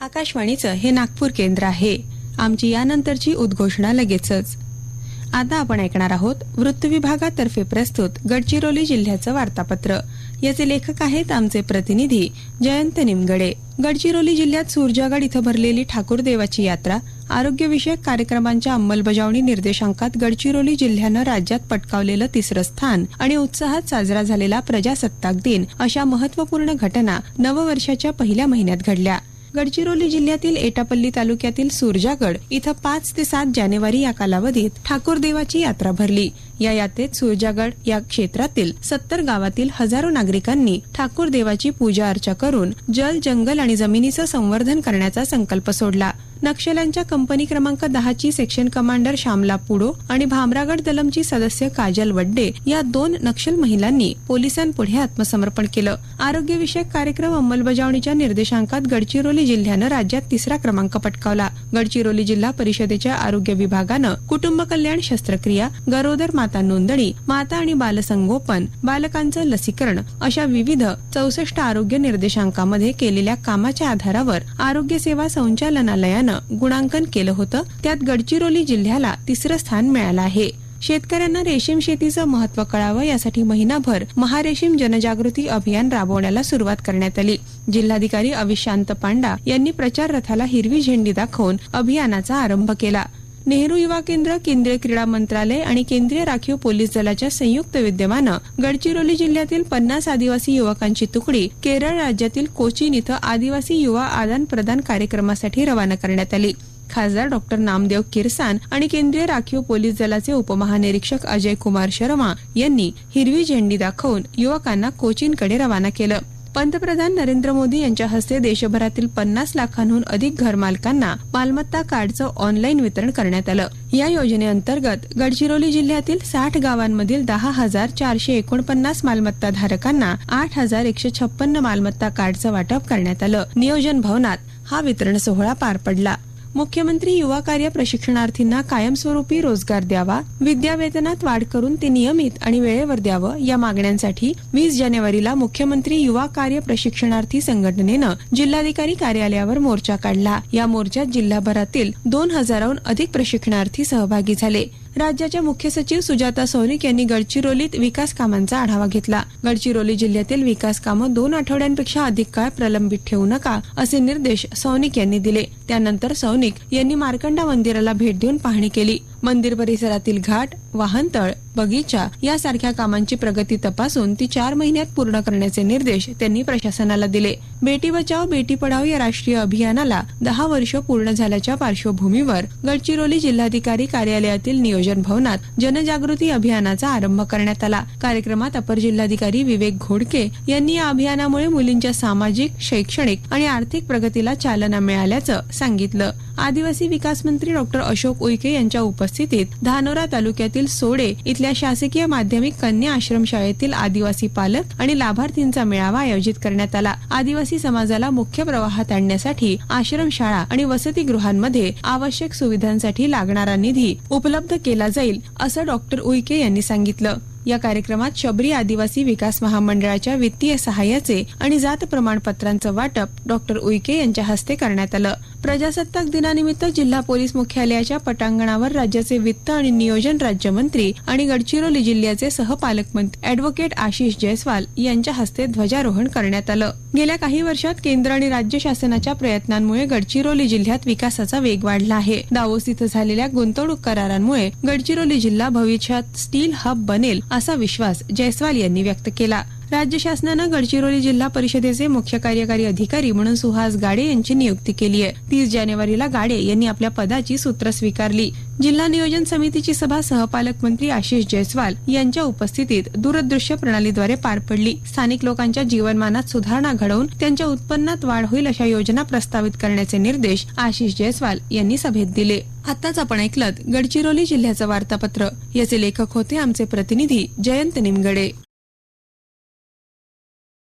आकाशवाणीचं हे नागपूर केंद्र आहे. आमची यानंतरची उद्घोषणा लगेचच. आता आपण ऐकणार आहोत वृत्त विभागातर्फे प्रस्तुत गडचिरोली जिल्ह्याचं वार्तापत्र. याचे लेखक आहेत आमचे प्रतिनिधी जयंत निमगडे. गडचिरोली जिल्ह्यात सुरजागड इथं भरलेली ठाकूर देवाची यात्रा आरोग्यविषयक कार्यक्रमांच्या अंमलबजावणी निर्देशांकात गडचिरोली जिल्ह्यानं राज्यात पटकावलेलं तिसरं स्थान आणि उत्साहात साजरा झालेला प्रजासत्ताक दिन अशा महत्त्वपूर्ण घटना नववर्षाच्या पहिल्या महिन्यात घडल्या. गडचिरोली जिल्ह्यातील एटापल्ली तालुक्यातील सुरजागड इथं पाच ते सात जानेवारी या कालावधीत ठाकूर देवाची यात्रा भरली. या यात्रेत सुरजागड या क्षेत्रातील सत्तर गावातील हजारो नागरिकांनी ठाकूर देवाची पूजा अर्चा करून जल जंगल आणि जमिनीचं संवर्धन करण्याचा संकल्प सोडला. नक्षल्यांच्या कंपनी क्रमांक दहाची सेक्शन कमांडर श्यामला पुडो आणि भामरागड दलमची सदस्य काजल वड्डे या दोन नक्षल महिलांनी पोलिसांपुढे आत्मसमर्पण केलं. आरोग्यविषयक कार्यक्रम अंमलबजावणीच्या निर्देशांकात गडचिरोली जिल्ह्यानं राज्यात तिसरा क्रमांक पटकावला. गडचिरोली जिल्हा परिषदेच्या आरोग्य विभागानं कुटुंब कल्याण शस्त्रक्रिया गरोदर माता नोंदणी माता आणि बालसंगोपन बालकांचं लसीकरण अशा विविध चौसष्ट आरोग्य निर्देशांकामध्ये केलेल्या कामाच्या आधारावर आरोग्य सेवा संचालनालयानं गुणांकन केलं होतं. त्यात गडचिरोली जिल्ह्याला तिसरं स्थान मिळालं आहे. शेतकऱ्यांना रेशीम शेतीचं महत्त्व कळावं यासाठी महिनाभर महारेशीम जनजागृती अभियान राबवण्याला सुरुवात करण्यात आली. जिल्हाधिकारी अविशांत पांडा यांनी प्रचार रथाला हिरवी झेंडी दाखवून अभियानाचा आरंभ केला. नेहरू युवा केंद्र केंद्रीय क्रीडा मंत्रालय आणि केंद्रीय राखीव पोलीस दलाच्या संयुक्त विद्यमानं गडचिरोली जिल्ह्यातील पन्नास आदिवासी युवकांची तुकडी केरळ राज्यातील कोचीन इथं आदिवासी युवा आदान प्रदान कार्यक्रमासाठी रवाना करण्यात आली. खासदार डॉक्टर नामदेव किरसान आणि केंद्रीय राखीव पोलीस दलाचे उपमहानिरीक्षक अजय कुमार शर्मा यांनी हिरवी झेंडी दाखवून युवकांना कोचीनकडे रवाना केलं. पंतप्रधान नरेंद्र मोदी यांच्या हस्ते देशभरातील पन्नास लाखांहून अधिक घरमालकांना मालमत्ता कार्डचं ऑनलाईन वितरण करण्यात आलं. या योजनेअंतर्गत गडचिरोली जिल्ह्यातील साठ गावांमधील दहा हजार चारशे एकोणपन्नास मालमत्ता धारकांना आठ हजार एकशे छप्पन्न मालमत्ता कार्डचं वाटप करण्यात आलं. नियोजन भवनात हा वितरण सोहळा पार पडला. मुख्यमंत्री युवा कार्य प्रशिक्षणार्थींना कायमस्वरूपी रोजगार द्यावा विद्यावेतनात वाढ करून ते नियमित आणि वेळेवर द्यावं या मागण्यांसाठी वीस जानेवारीला मुख्यमंत्री युवा कार्य प्रशिक्षणार्थी संघटनेनं जिल्हाधिकारी कार्यालयावर मोर्चा काढला. या मोर्चात जिल्हाभरातील दोन हजाराहून अधिक प्रशिक्षणार्थी सहभागी झाले. राज्याच्या मुख्य सचिव सुजाता सौनिक यांनी गडचिरोलीत विकास कामांचा आढावा घेतला. गडचिरोली जिल्ह्यातील विकास कामं दोन आठवड्यांपेक्षा अधिक काळ प्रलंबित ठेवू नका असे निर्देश सौनिक यांनी दिले. त्यानंतर सौनिक यांनी मार्कंडा मंदिराला भेट देऊन पाहणी केली. मंदिर परिसरातील घाट वाहनतळ बगीचा यासारख्या कामांची प्रगती तपासून ती चार महिन्यात पूर्ण करण्याचे निर्देश त्यांनी प्रशासनाला दिले. बेटी बचाव बेटी पढाव या राष्ट्रीय अभियानाला दहा वर्ष पूर्ण झाल्याच्या पार्श्वभूमीवर गडचिरोली जिल्हाधिकारी कार्यालयातील नियोजन भवनात जनजागृती अभियानाचा आरंभ करण्यात आला. कार्यक्रमात अपर जिल्हाधिकारी विवेक घोडके यांनी या अभियानामुळे मुलींच्या सामाजिक शैक्षणिक आणि आर्थिक प्रगतीला चालना मिळाल्याचं सांगितलं. आदिवासी विकास मंत्री डॉक्टर अशोक उईके यांच्या उपस्थितीत धानोरा तालुक्यातील सोडे इथल्या शासकीय माध्यमिक कन्या आश्रमशाळेतील आदिवासी पालक आणि लाभार्थींचा मेळावा आयोजित करण्यात आला. आदिवासी समाजाला मुख्य प्रवाहात आणण्यासाठी आश्रमशाळा आणि वसतिगृहांमध्ये आवश्यक सुविधांसाठी लागणारा निधी उपलब्ध केला जाईल असं डॉक्टर उईके यांनी सांगितलं. या कार्यक्रमात शबरी आदिवासी विकास महामंडळाच्या वित्तीय सहाय्याचे आणि जात प्रमाणपत्रांचं वाटप डॉक्टर उईके यांच्या हस्ते करण्यात आलं. प्रजासत्ताक दिनानिमित्त जिल्हा पोलीस मुख्यालयाच्या पटांगणावर राज्याचे वित्त आणि नियोजन राज्यमंत्री आणि गडचिरोली जिल्ह्याचे सहपालकमंत्री अॅडव्होकेट आशिष जयस्वाल यांच्या हस्ते ध्वजारोहण करण्यात आलं. गेल्या काही वर्षात केंद्र आणि राज्य शासनाच्या प्रयत्नांमुळे गडचिरोली जिल्ह्यात विकासाचा वेग वाढला आहे. दावोस इथं झालेल्या गुंतवणूक करारांमुळे गडचिरोली जिल्हा भविष्यात स्टील हब बनेल असा विश्वास जयस्वाल यांनी व्यक्त केला. राज्य शासनानं गडचिरोली जिल्हा परिषदेचे मुख्य कार्यकारी अधिकारी म्हणून सुहास गाडे यांची नियुक्ती केली आहे. तीस जानेवारीला गाडे यांनी आपल्या पदाची सूत्र स्वीकारली. जिल्हा नियोजन समितीची सभा सहपालक मंत्री आशिष जयस्वाल यांच्या उपस्थितीत दूरदृश्य प्रणालीद्वारे पार पडली. स्थानिक लोकांच्या जीवनमानात सुधारणा घडवून त्यांच्या उत्पन्नात वाढ होईल अशा योजना प्रस्तावित करण्याचे निर्देश आशिष जयस्वाल यांनी सभेत दिले. आताच आपण ऐकलत गडचिरोली जिल्ह्याचं वार्तापत्र. याचे लेखक होते आमचे प्रतिनिधी जयंत निमगडे.